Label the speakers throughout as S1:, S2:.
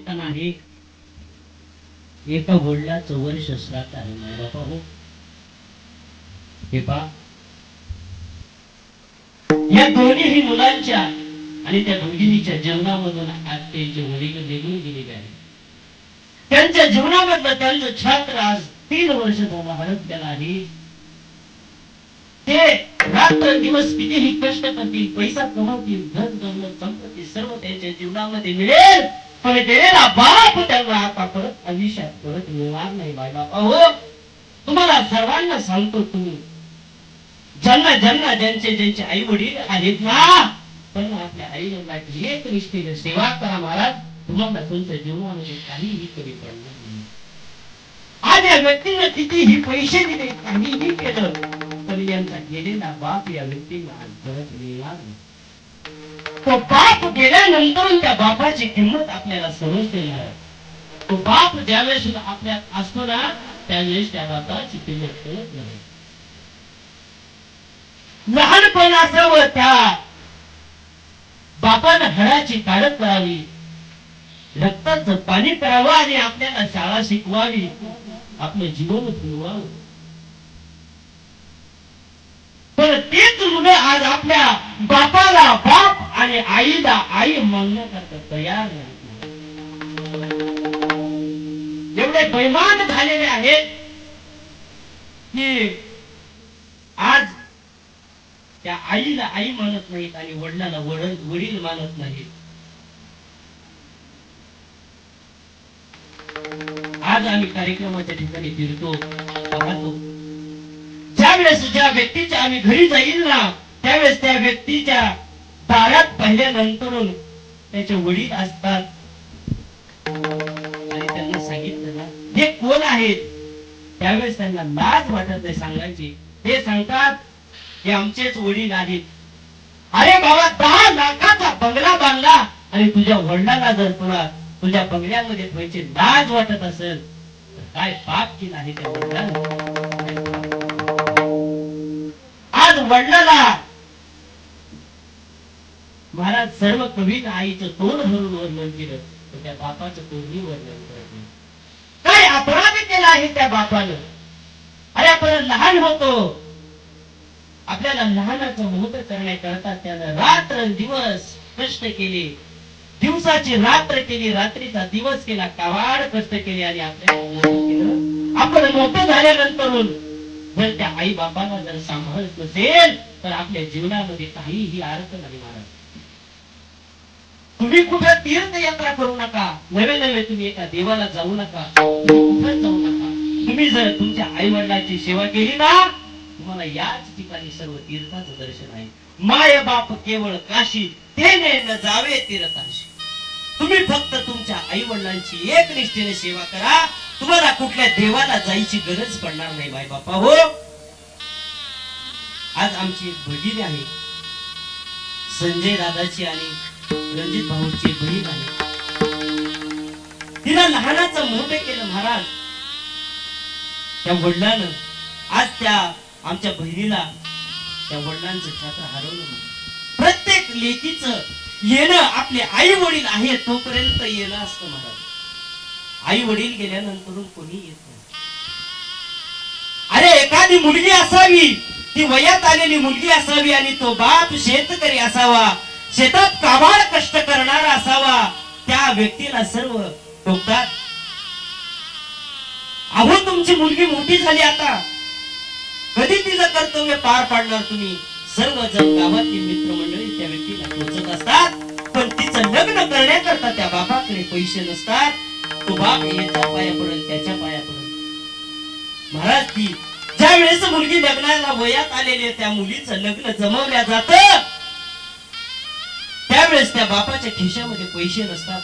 S1: निमित्त नाही. एका वडिलाचं वर्ष शस्त्रात आहे. माय बापा हो हे पा या दोन्ही मुलांच्या आणि त्या भगिनीच्या जीवनामधून आज त्यांचे वडील निघून गेले आहे. त्यांच्या जीवनामधलं त्यांचं छात्र आज तीन वर्ष झाला हरपलेला आहे ते रात्र दिवस कितीही कष्ट करतील पैसा कमवतील धन दौलत संपत्ती सर्व त्यांच्या जीवनामध्ये मिळेल. पण दिलेला बाप त्यांना आता परत आयुष्यात परत मिळणार नाही बाय बापा हो तुम्हाला सर्वांना सांगतो तुम्ही. ज्यांना ज्यांना ज्यांचे ज्यांचे आई वडील आहेत ना पण आपल्या आई वडिलांची एक निष्ठेने सेवा करा महाराज तुम्हाला तुमच्या जीवनामध्ये काहीही कमी पडणार नाही. आज या व्यक्तीनं कितीही पैसे दिले काहीही केलं तरी यांचा गेलेला बाप या व्यक्तींना आज परत मिळणार नाही. तो बाप गेल्यानंतर त्या बापाची किंमत आपल्याला समजते नाही तो बाप ज्यावेळेस आपल्यात असतो ना त्यावेळेस त्या बापाची किंमत कळत नाही लहानपण असावं त्या बापानं हळाची काढत करावी रक्ताचं पाणी करावं आणि आपल्याला शाळा शिकवावी. आपलं जीवन फुलवावं पण तेच मुलं आज आपल्या बापाला बाप आणि आईला आई मागण्याकरता तयार नाही. एवढे बैमान झालेले आहेत की आज त्या आईला आई मानत नाहीत आणि वडिलाला वडील वडील मानत नाहीत. आज आम्ही कार्यक्रमाच्या ठिकाणी फिरतो पाहतो. ज्या व्यक्तीच्या आम्ही घरी जाईल ना त्यावेळेस त्या व्यक्तीच्या दारात पाहिल्यानंतर त्याचे वडील असतात. आणि त्यांना सांगितलं ना हे कोण आहेत? त्यावेळेस त्यांना लाज वाटत नाही सांगायची. ते सांगतात हे आमचेच वडील आहेत. अरे बाबा दहा लाखाचा बंगला बांधला आणि तुझ्या वडिलांना जर तुला तुझ्या बंगल्यामध्ये ठेवायची लाज वाटत असेल तर काय पाप केला आहे त्या वडिलांना? वडिलाला महाराज सर्व कवीन आईचं तोंड भरून वर्णन केलं. पण त्या बापाचं तोंडही वर्णन करत नाही. काय अपराध केला आहे त्या बापानं? अरे आपण लहान होतो. आपल्याला लहानाचं मोठ करण्याकरता त्यानं रात्र दिवस कष्ट केले. दिवसाची रात्र केली रात्रीचा दिवस केला. कावाड कष्ट केले आणि आपल्याला आपण मोठं झाल्यानंतर जर त्या आई बाबाला जर सांभाळत नसेल तर आपल्या जीवनामध्ये काहीही अर्थ नाही महाराज तुम्ही कुठे तीर्थयात्रा करू नका नवे नवे तुम्ही एका देवाला जाऊ नका कुठं जाऊ नका. तुम्ही जर तुमच्या आई वडिलांची सेवा केली ना तुम्हाला याच ठिकाणी सर्व तीर्थाचं दर्शन आहे. माय बाप केवळ काशी ते न जावे तीर्थाशी. तुम्ही फक्त तुमच्या आई वडिलांची एक निष्ठेने सेवा करा तुम्हाला कुठल्या देवाला जायची गरज पडणार नाही बाय बापा हो? आज आमची एक भगिनी आहे. संजय दादाची आणि रणजित भाऊची बहीण आहे. तिला लहानाचं मोठं केलं महाराज. त्या वडिलानं आज त्या आमच्या बहिणीला त्या वडिलांचं छात्र हरवलं प्रत्येक लेकीचं येणं आपले आई वडील आहे तोपर्यंत येणं असतं महाराज. आई वडील गेल्यानंतर कोणी येत नाही. अरे एखादी मुलगी असावी ती वयात आलेली मुलगी असावी आणि तो बाप शेतकरी असावा शेतात काबाड कष्ट करणारा असावा त्या व्यक्तीला सर्व टोकतात. अहो तुमची मुलगी मोठी झाली आता. कधी तिचं कर्तव्य पार पाडणार तुम्ही? सर्व जण गावातील मित्रमंडळी त्या व्यक्तीला टोचत असतात. पण तिचं लग्न करण्याकरता त्या बापाकडे पैसे नसतात. तो बाप याच्या पाया त्याच्या पाया महाराज ती ज्या वेळेस मुलगी लग्नाला वयात आलेली आहे, त्या मुलीचं लग्न जमवल्या जात त्यावेळेस त्या बापाच्या खिशामध्ये पैसे नसतात.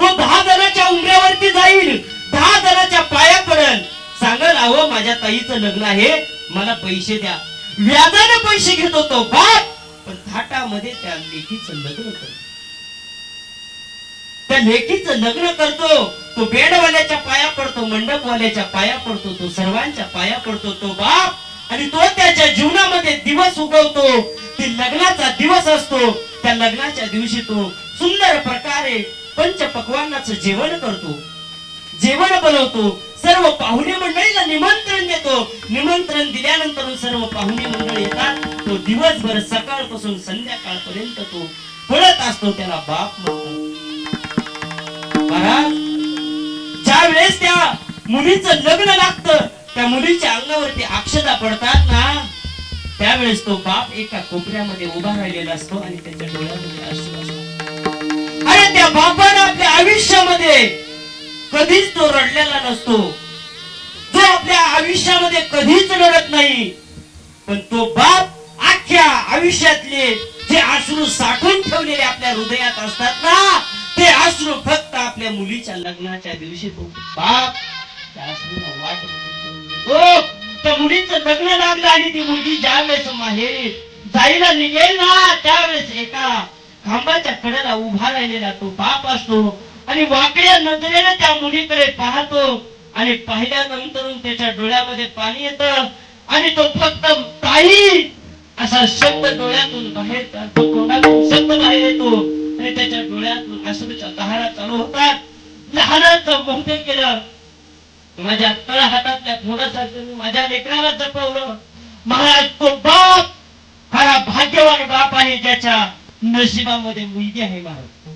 S1: तो दहा जणाच्या उमऱ्यावरती जाईल दहा जणाच्या पाया पडल. सांगल अहो माझ्या ताईचं लग्न आहे मला पैसे द्या. व्याजाने पैसे घेतो तो बाप पण थाटामध्ये त्या लेखीचं लग्न करतो त्या लेकीचं लग्न करतो तो बेडवाल्याच्या पाया पडतो मंडपवाल्याच्या पाया पडतो तो सर्वांच्या पाया पडतो तो बाप. आणि तो त्याच्या जीवनामध्ये दिवस उगवतो. ती लग्नाचा दिवस असतो. त्या लग्नाच्या दिवशी तो सुंदर प्रकारे
S2: पंच पक्वानाचं जेवण करतो. जेवण बनवतो. सर्व पाहुणे मंडळीला निमंत्रण देतो. निमंत्रण दिल्यानंतर सर्व पाहुणे मंडळ येतात. तो दिवसभर सकाळपासून संध्याकाळपर्यंत तो पळत असतो. त्याला बाप म्हणतो महाराज ज्या वेळेस त्या मुलीचं लग्न लागतं त्या मुलीच्या अंगावरती अक्षता पडतात ना त्यावेळेस तो बाप एका कोपऱ्यामध्ये उभा राहिलेला असतो आणि त्याच्या डोळ्यामध्ये अश्रू असतो अरे त्या बापानं आपल्या आयुष्यामध्ये कधीच तो रडलेला नसतो. जो आपल्या आयुष्यामध्ये कधीच रडत नाही पण तो बाप अख्ख्या आयुष्यातले जे अश्रू साठवून ठेवलेले आपल्या हृदयात असतात ना ते अश्रू फक्त आपल्या मुलीच्या लग्नाच्या दिवशी बाप त्या अश्रूला वाट त्या मुलीचं लग्न लागलं आणि ती मुलगी ज्या वेळेस माहेरी जायला निघेल ना त्यावेळेस एका खांबाच्या कडेला उभा राहिलेला तो बाप असतो आणि वाकड्या नजरेने त्या मुलीकडे पाहतो आणि पाहिल्यानंतर त्याच्या डोळ्यामध्ये पाणी येतं आणि तो फक्त ताई असा शब्द डोळ्यातून बाहेर शब्द बाहेर डोळ्यातून अश्रूच्या चालू होतात लहानाचं बहुतेक केलं. माझ्या तळ हातातल्या थोडंसं माझ्या लेकराला जपवलं. महाराज तो बाप खरा भाग्यवान बाप आहे ज्याच्या नशिबामध्ये मुलगी आहे महाराज.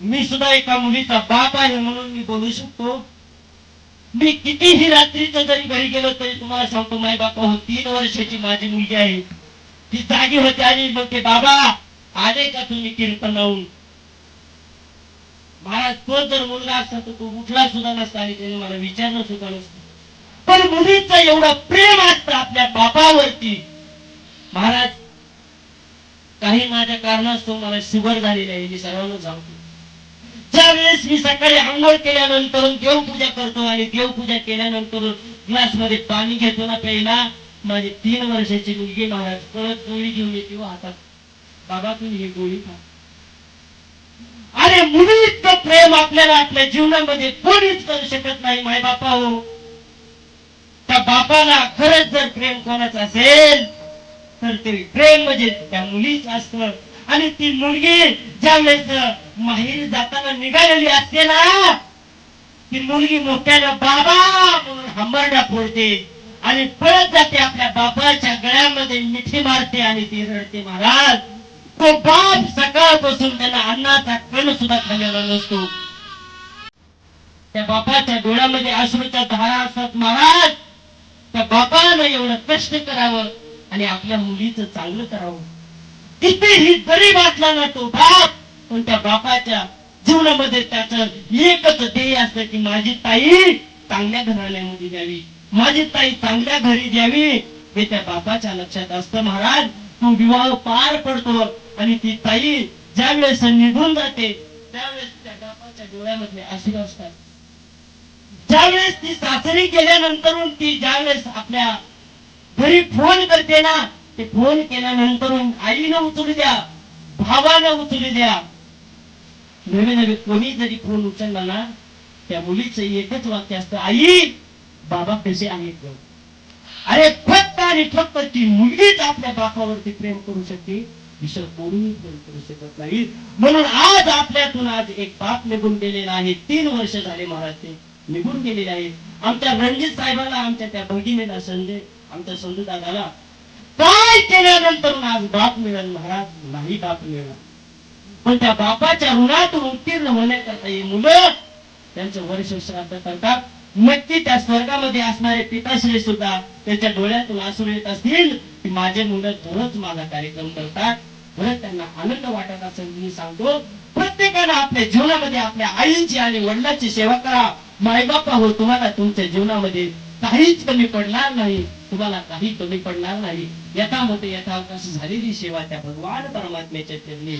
S2: मी सुद्धा एका मुलीचा बाप आहे म्हणून मी बोलू शकतो. मी कितीही रात्रीचं जरी घरी गेलो तरी तुम्हाला सांगतो माय बापा हो तीन वर्षाची माझी मुलगी आहे. ती जागी होती आणि मग ते बाबा आले का तुम्ही कीर्तनाहून महाराज तो जर मुलगा असता तर तो उठला सुद्धा नसता आणि त्याने मला विचारलं सुद्धा नसतं. पण मुलीचं एवढं प्रेम असतं आपल्या बापावरती. महाराज काही माझ्या कारणास्तव मला शुगर झालेली आहे मी सर्वांना सांगतो. ज्या वेळेस मी सकाळी आंघोळ केल्यानंतर देवपूजा करतो आणि देवपूजा केल्यानंतर ग्लासमध्ये पाणी घेतो ना प्यायला माझी तीन वर्षाची मुलगी महाराज परत गोळी घेऊन येते हो हातात. बाबा तुम्ही ही गोळी खा. आणि मुली इतकं प्रेम आपल्याला आपल्या जीवनामध्ये कोणीच करू शकत नाही माय बापा हो. त्या बापाला खरंच जर प्रेम कोणाचं असेल तर ते प्रेम म्हणजे त्या मुलीच असत. आणि ती मुलगी ज्या वेळेस माहेरी जाताना निघालेली असते ना ती मुलगी मोठ्याला बाबा म्हणून हंबरडा फोडते आणि पळत जाते आपल्या बाबाच्या गळ्यामध्ये मिठी मारते आणि ती रडते महाराज. तो बाप सकाळपासून त्याला अन्नाचा कण सुद्धा खाल्लेला नसतो. त्या बापाच्या डोळ्यामध्ये अश्रूच्या धारा असतात महाराज. त्या बापानं एवढं कष्ट करावं आणि आपल्या मुलीचं चांगलं करावं. कितीही गरीब असला ना तो बाप. पण त्या बापाच्या जीवनामध्ये त्याचं एकच ध्येय असतं की माझी ताई चांगल्या घराण्यामध्ये द्यावी. माझी ताई चांगल्या घरी द्यावी. हे त्या बापाच्या लक्षात असतं महाराज. तू विवाह पार पडतो. आणि ती ताई ज्या वेळेस निघून जाते त्यावेळेस त्या बापाच्या डोळ्यामध्ये अशी असतात. ज्यावेळेस ती सासरी गेल्यानंतर ती ज्यावेळेस आपल्या घरी फोन करते ना ते फोन केल्यानंतर आईनं उचलू द्या भावानं उचलू द्या. नवे नवे कोणी जरी फोन उचलला ना त्या मुलीचं एकच वाक्य असतं आई बाबा कसे आहेत अरे फक्त आणि फक्त ती मुलगीच आपल्या बापावरती प्रेम करू शकते. विषय कोणीही करू शकत नाही. म्हणून आज आपल्यातून आज एक बाप निघून गेलेला आहे. तीन वर्ष झाले महाराज ते निघून गेलेले आहे आमच्या रणजित साहेबाला आमच्या त्या भगिनीला संजय आमच्या संजू दादाला काय केल्यानंतर आज बाप मिळेल महाराज? नाही बाप मिळणार. पण त्या बापाच्या ऋणातून उत्तीर्ण होण्याकरता ही मुलं त्यांचं वर्ष श्राद्ध करतात. नक्की त्या स्वर्गामध्ये असणारे पिताश्री सुद्धा त्याच्या डोळ्यातून आसून येत असतील की माझे मुलं दररोज माझा कार्यक्रम करतात. म्हणून त्यांना आनंद वाटत असेल मी सांगतो प्रत्येकानं आपल्या जीवनामध्ये आपल्या आईची आणि वडिलांची सेवा करा. मायबापा हो तुम्हाला तुमच्या जीवनामध्ये काहीच कमी पडणार नाही. तुम्हाला काही कमी पडणार नाही. यथामते यथावकाश झालेली सेवा त्या भगवान परमात्म्याच्या चरणी